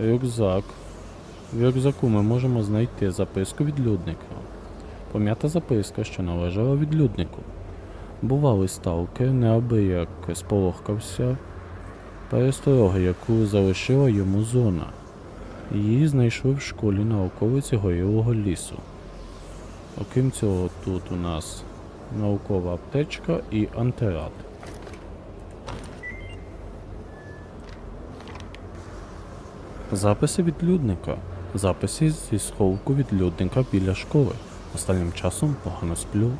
Рюкзак. В рюкзаку ми можемо знайти записку відлюдника. Пом'ята записка, що належала відлюднику. Бувалий сталкер неабияк сполохкався пересторога, яку залишила йому зона. Її знайшли в школі на околиці горілого лісу. Окрім цього, тут у нас наукова аптечка і антирад. Записи відлюдника. Записи зі сховку відлюдника біля школи. Останнім часом погано сплю.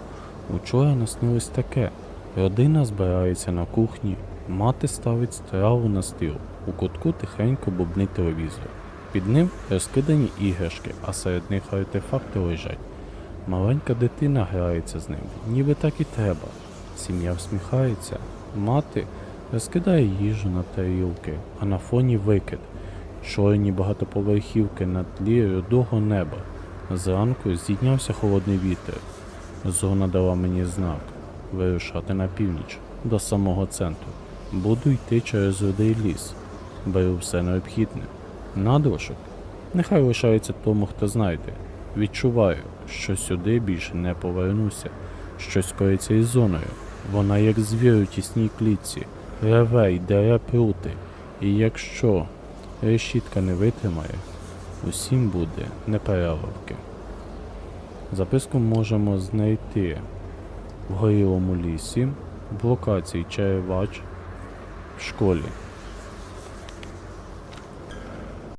Учора наснилось таке. Родина збирається на кухні, мати ставить страву на стіл. У кутку тихенько бубнить телевізор. Під ним розкидані іграшки, а серед них артефакти лежать. Маленька дитина грається з ним, ніби так і треба. Сім'я всміхається. Мати розкидає їжу на тарілки, а на фоні викид. Чорні багатоповерхівки на тлі рудого неба. Зранку здійнявся холодний вітер. Зона дала мені знак вирушати на північ, до самого центру. Буду йти через рудий ліс. Беру все необхідне. Надлишок. Нехай лишається тому, хто знайде. Відчуваю, що сюди більше не повернуся. Щось коїться із зоною. Вона як звір у тісній клітці, реве й дере прути. І якщо решітка не витримає, усім буде непереливки. Записку можемо знайти в горілому лісі, в локації Черевач в школі.